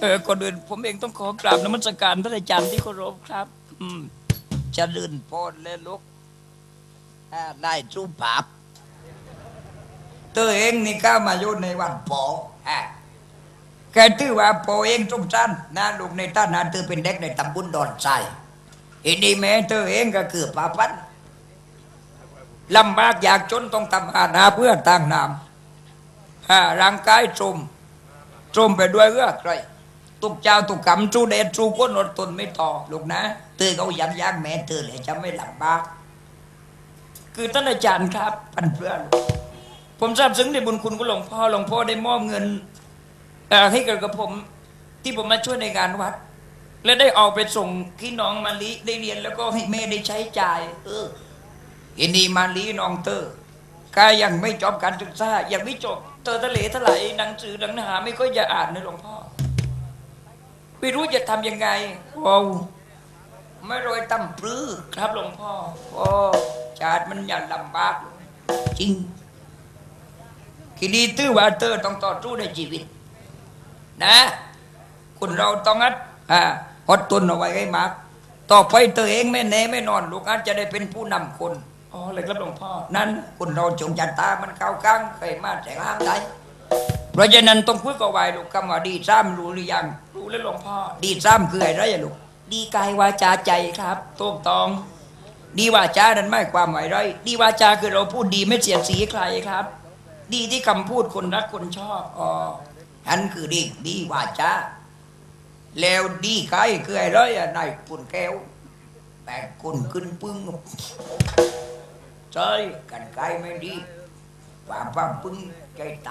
เออก่อนอื่นผมเองต้องขอกราบนมัสการพระอาจารย์ที่เคารพครับ อืมจะลื่นพรและลุกได้จูปาบตัวเองนี่ก้ามาอยู่ในวันปออะแกถือว่าปอเองสงสารนะลูกในท่านนะเธอเป็นเด็กในตำบลดอนทรายอีนี่แม่เธอเองก็คือปาพันลำบากอยากจนต้องทำอาหาเพื่อตั้งนามอ่าร่างกายจมจมไปด้วยเอื้อใคร ตุกเจ้าตุกกำจูเดชจูก้นอดทนไม่ต่อลูกนะเตือเขายันยักแม่เตือเลยจะไม่หลำบาคือท่านอาจารย์ครับพันเพื่อน ผมทราบซึ้งในบุญคุณของหลวงพ่อหลวงพ่อได้มอบเงินให้กับกับผมที่ผมมาช่วยในงานวัด และได้ออกไปส่งพี่น้องมาลิได้เรียนแล้วก็ให้แม่ได้ใช้จ่าย เอออินดีมาลีน้องเตอร์กายยังไม่จบการศึกษายังไม่จบเตอทะเลทลายหนังสือหนังหาไม่ค่อยจะอ่านนะหลวงพ่อ ไม่รู้จะทำยังไงว้าวไม่รวยตั้มปลื้อครับหลวงพ่อโอ้ชาติมันอย่าลำบากจริงคิดีตื้อว่าเตอต้องต่อสู้ในชีวิต นะ คุณเราต้องอัดอ่าอดทนเอาไว้ให้มาก ต่อไปเตอเองไม่แน่ไม่นอน ลูกอาจจะได้เป็นผู้นำคนอ๋อเลยครับหลวงพ่อ นั้นคุณเราจงจัดตามันเข้าข้างเคยมาแต่ห้ามได้ เพราะฉะนั้นต้องพูดกับไว้ลูกคำว่าดีซ้ำรู้หรือยัง รู้แล้วหลวงพ่อ ดีซ้ำคืออะไรอะลูก ดีกายวาจาใจครับถูกต้อง ดีวาจานั้นไม่ความหมายไรดีวาจาคือเราพูดดีไม่เสียสีใครครับ ดีที่คำพูดคนรักคนชอบอ๋ออันคือดีดีวาจาแล้วดีกายคืออะไรอะนายปุ่นแก้วแต่คนขึ้นปึ้งใช่กันไกลไม่ดีว่าว่าปึ้งใจไต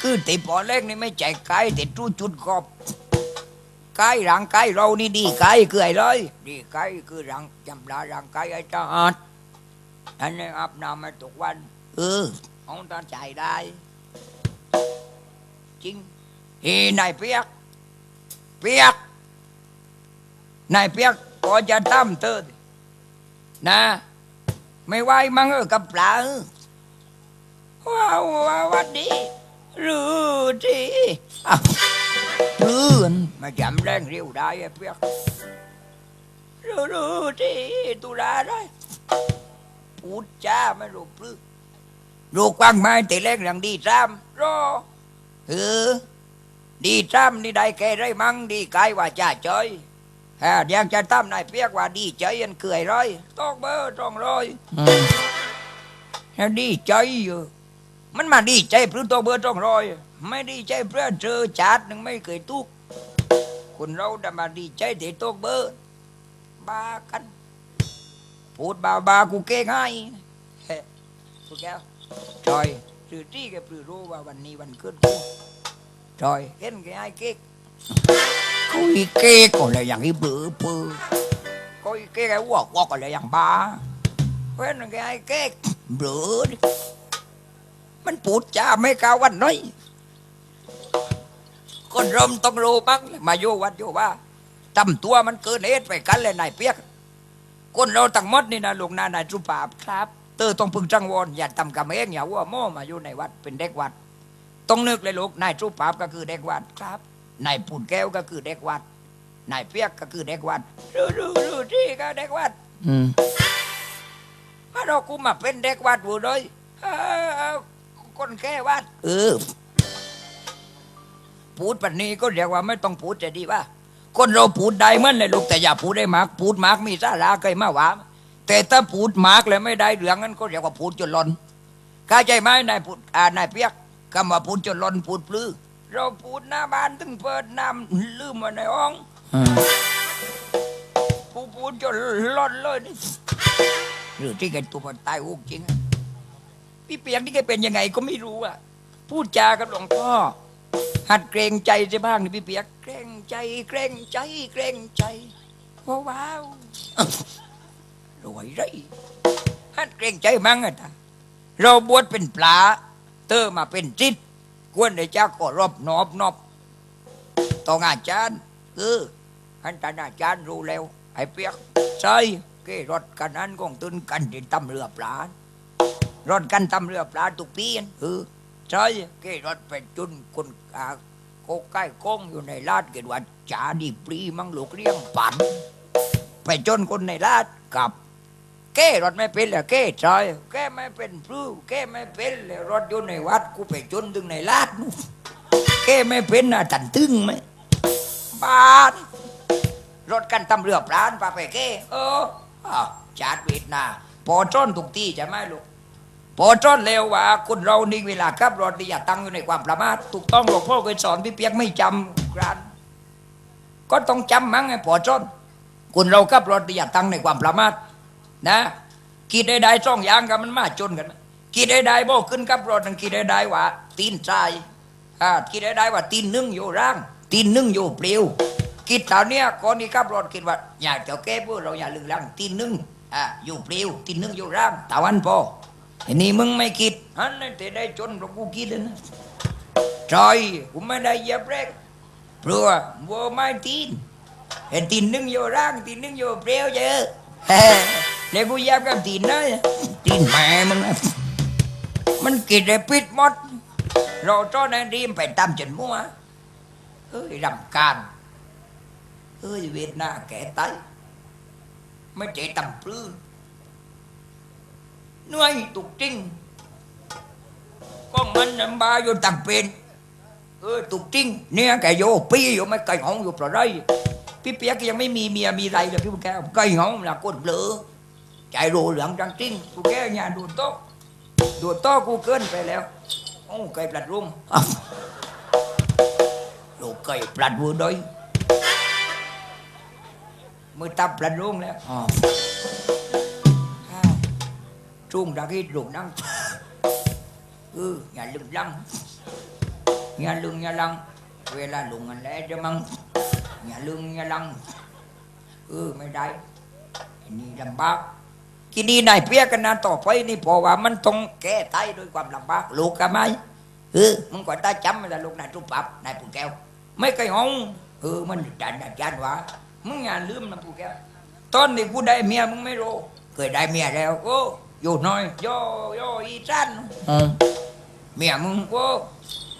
คือติปอเล็กนี่ไม่ใจไกลแต่จู้จุดขอบกายร่างกายเรานี่ดีไกายคืออะไรดีไกายคือร่างจำลาร่างกายไอ้ตาอัดอันนี้อาบน้ำมาทุกวัน เออเอาตาใจได้ จริงเฮ้นายเปียก เปียกนายเปียกก็จะตั้มเติดนะ ไม่ไหวมั้งเออกับปลาว้าวว้าววันดี รู้ทีอ้าวรู้อันมาจำแรงเร็วได้ไอ้เปียกรู้รู้ทีตุลาได้พูดจ้าไม่รู้ปลื้รู้กว้างไม้แต่แรงอย่างดีซ้ำรอเออดีจ้ำนี่ได้แค่ไรมั่งดีกายว่าจ่าเจยฮะเดี๋ยวจะตั้มนายเปียกว่าดีใจยันเขื่อยร้อยตอกเบอร์ตองร้อยฮะดีใจอยู่ มันมาดีใจเพรื้นตัวเบอร์ต้องรอย ไม่ดีใจเพื่อเจอจาดหนึ่งไม่เคยทุกคนเราดมาดีใจเดตัวเบอร์บากันพูดบาบากูเก้งให้พูดแก้วจอยสื่อที่แกปรือรู้ว่าวันนี้วันขึ้นกูจอยเห็นแกไอ้เก๊กคุยเก๊กก็เลยอย่างนี้เบื่อเบื่อคุยเก๊กอ้วอกวอกก็เลยอย่างบ้าเห็นแกให้เก๊กเบื่อ มันปูดจ้าไม่กล้าวันน้อย คนรมต้องรู้บ้างมาโยวัดโยว่าทำตัวมันเกินเหตุไปกันเลยนายเปียกคนเราตั้งหมดนี่นะลูกนานายสุภาพครับ เตอต้องพึงจังวอนอย่าทำกับเองอย่าว่าโม่มาอยู่ในวัดเป็นเด็กวัด ต้องนึกเลยลูกนายสุภาพก็คือเด็กวัดครับนายปุ่นแก้วก็คือเด็กวัดนายเปียกก็คือเด็กวัดรู้รู้รู้ที่ก็เด็กวัดอืมถ้าเรากูมาเป็นเด็กวัดบูเลยเออ คนแค่วัดเออพูดปันนี้ก็เรียกว่าไม่ต้องพูดจะดีว่า คนเราพูดได้เหมื่อนเลยลูกแต่อย่าพูดได้มาก พูดมากมีสาระเคยมาว่าแต่ถ้าพูดมากแล้วไม่ได้เรื่องนั้นก็เรียกว่าพูดจนหลอนเข้าใจไหมนายพูดอ่านายเปียกคำว่าพูดจนหลอนพูดปลื้อเราพูดหน้าบ้านถึงเปิดน้ำลืมมาในห้องอืมผู้พูดจนหลอนเลยนี่หรือที่แกตัวมันตายอุกจริงอะ พี่เปียกนี่แกเป็นยังไงก็ไม่รู้อะ พูดจากับหลวงพ่อ หัดเกรงใจจะบ้างนี่พี่เปียกเกรงใจ เกรงใจ เกรงใจว้าวรวยไรหัดเกรงใจมั่งอะท่าเราบวชเป็นปลาเตอมาเป็นจิตควรได้จ้าก็รอบนอบนอบต้องอาจารย์เออหันตาอาจารย์รู้แล้ว ไอ้เปียกใช่เกรถกันนั้นกองตุนกันที่ตำเรือปลา รถกันตำเรือปลาตุกปีนเออใช่เกรถไปจุนคนอ่าคกใกล้กงอยู่ในลาดเกิดว่าจ่าดีปรีมังลูกเลี้ยงปันไปจนคนในลาดกับแก้รถไม่เป็นเลยแก้ใจอยแก้ไม่เป็นพลื้แก้ไม่เป็นเลยรถอยู่ในวัดกูไปจนถึงในลาดนู่นแก้ไม่เป็นน่ะตันตึงไหมบานรถกันตำเรือปราณปาไปแก้เอออ้าวจาดเวทนาพอจนทุกที่จะไหมลูก พอจ้อนเร็วว่าคนเรานี่เวลาขับรถนี่อย่าตั้งอยู่ในความประมาทถูกต้องหลวงพ่อเคยสอนพี่เปียกไม่จำกรานก็ต้องจำมั้งไงพอจ้อนคนเราขับรถนี่อย่าตั้งในความประมาทนะคิดได้ได้ช่องยางกันมันมาจนกันนะคิดได้ได้บ่ขึ้นขับรถนั่นคิดได้ได้ว่า ตีนใจอ่าคิดได้ได้ว่าตีนนึ่งอยู่ร่าง ตีนนึ่งอยู่เปลวคิดตอนเนี้ยก่อนที่ขับรถคิดว่าอยากจะแก้เพื่อเราอย่าลืมร่างตีนนึ่งอ่าอยู่เปลวตีนนึ่งอยู่ร่างตะวันพอ อ้นี่มึงไม่คิดอันนั้นแต่ได้จนเรากูคิดแล้วนะจอยกูไม่ได้เหยียบเรกเพราะว่าวัวไม่ตีนเห็นตีนนึงอยู่ร่างตีนนึงอยู่เปรี้ยวเยอะเฮ้แล้วกูเหยียบกับตีนนะตีนแม่มึงนะมันกินได้ปิดหมดเราจ้อนไอ้รีมไปตามจนมัวเฮ้ยรำการเฮ้ยเวทนาแก่ไตไม่ใจตำปลื้ม เนื่อยตุกจริงก็มันนำบากอยู่ตังเป็นเออตุกจริงเนี่ยแกโยปี้อยู่ไม่ไก่ห้องอยู่เพราะไรพี่เปียกยังไม่มีเมียมีไรเลยพี่บุญแก้วไก่ห้องนะกดเหลือใจโรเหลืองจังจริงกูแก้งาดูโต๊ะดูโต๊ะกูเกินไปแล้วโอ้ไก่ปลัดรุ่งโลกไก่ปลัดวัวด้วยมือตับปลัดรุ่งแล้ว trung ra cái rụng năng ừ nhà lưng lăng nhà lưng nhà lăng về là lụng anh lẽ cho măng nhà lưng nhà lăng ừ ไม่ได้นี่ลำบากทีนี้นายเปี้ยกันนะต่อไปนี่พอว่ามันต้องแก้ไตด้วยความลำบากลูกกันไหมเออมึงก่อนตาจำเวลาลูกนายทุบปับนายปู่แก้ว ไม่เคยห้องเออมันดันดันจันว่ามึงอย่าลืมนะปู่แก้วตอนนี้กูได้เมียมึงไม่รู้เคยได้เมียแล้วโอ้ อยู่น้อยโยโยอีจันเมียมึงโอ้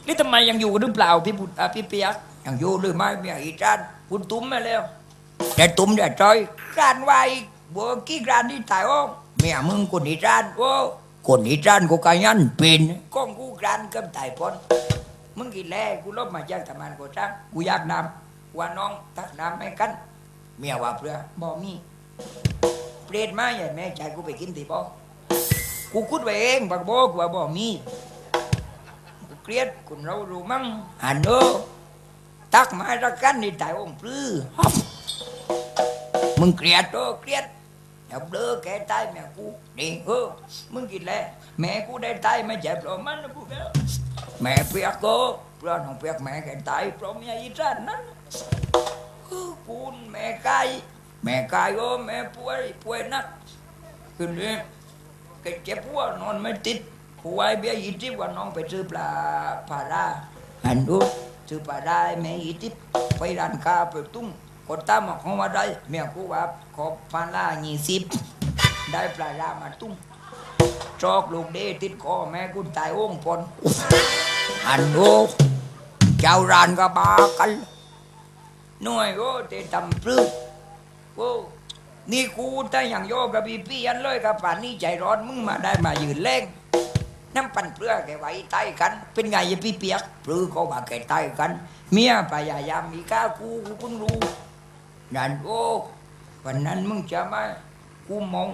นี่ทำไมยังอยู่หรือเปล่าพี่บุตรอะพี่เปียกยังอยู่หรือไม่เมียอีจันคุณตุ้มมาแล้วแต่ตุ้มแต่จอยกรานไว้บัวกี้กรานที่ตายโอ้เมียมึงคนอีจันโอ้คนอีจันกูกายันเป็นก้องกูกรานกับตายพอนมึงกินแลกูลบมาจากทำงานกูจ้างกูอยากนำว่าน้องตักน้ำให้กันเมียว่าเพื่อบ่มีเปรตมาใหญ่แม่ใจกูไปกินตีบ่ กูคุดไปเองบักโบกว่าบ่มีกูเกลียดคุณเรารู้มั้งอันโนตักมารักกันนี่ตายองปลื้อมึงเกลียดโตเกลียดอย่าเบลอแกตายแม่กูนี่เออมึงกินแล้วแม่กูได้ตายไม่เจ็บหรอกมันนะกูแล้วแม่เปียกก็เพราะน้องเปียกแม่แกตายเพราะเมียอีจันนั้นเออกูนแม่ไก่แม่ไก่ก็แม่ป่วยป่วยนักคืนนี้ เจ็บหัวนอนไม่ติดผู้ไว้เบี้ยอีทิพว่าน้องไปซื้อปลาปลาร้าอันดูซื้อปลาร้าให้แม่อีทิพไปร้านค้าไปตุ้งคนตามาของว่าได้เมียกูว่าขอพันละยี่สิบได้ปลาลามาตุ้งจอกลูกเดติดคอแม่กูตายโองพนอันโอเจ้าร้านก็บากันหน่วยโอ้เตตำปลื้มโอ้ นี่กูแต่อย่างโยกับพี่พี่อันเลยกับป่านนี้ใจร้อนมึงมาได้มายืนเล่งน้ำปั่นเปลือกแกไว้ใต้กัน เป็นไงยพี่เปียกปลือก็ว่าแกใต้กัน เมียพยายามมีก้ากูกูเพิ่งรู้นั่นโอ้วันนั้นมึงจะมากูมอง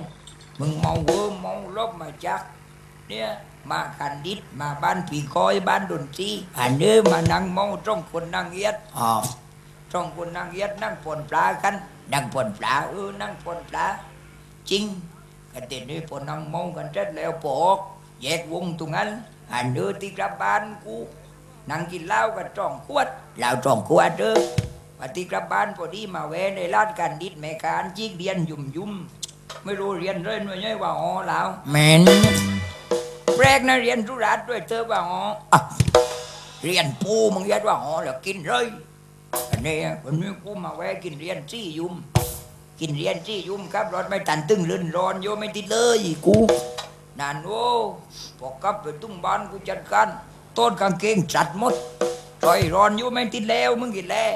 มึงเมาเวอร์เมาลบมาจากเนี่ยมากันดิดมาบ้านผีคอยบ้านดนตรีอันเนี้มานั่งมาจ้องคนนั่งเอียดอ๋อจ้องคนนั่งเอียดนั่งปนปลากัน นั่งปนปลาเออนั่งปนปลาจริงกันเด็นี้ปนนั่งเมากันเสร็จแล้วปอกแยกวงตรงนั้นอันเนี้ยที่กลับบ้านกูนั่งกินเหล้ากันจ้องขวดเหล้าจ้องขวดเด้อปฏิกลับบ้านพอดีมาแวะในร้านการดิดแม่การจิกเรียนยุ่มยุ่มไม่รู้เรียนเลยหน่วยย่อยว่าอ๋อแล้วแม่นแปลกนะเรียนธุรัตด้วยเธอว่าอ๋ออะเรียนปูมึงยัดว่าอ๋อแล้วกินเลย อันนี้คนนี้กูมาแวะกินเรียนซี่ยุ่ม กินเรียนซี่ยุ่มครับรถไม่ตันตึงลื่นร้อนโยไม่ติดเลยกูนานโอ้พอกลับไปตุ้งบ้านกูจัดการต้นกางเกงจัดหมดถอยร้อนโยไม่ติดแล้วมึงกินแล้ว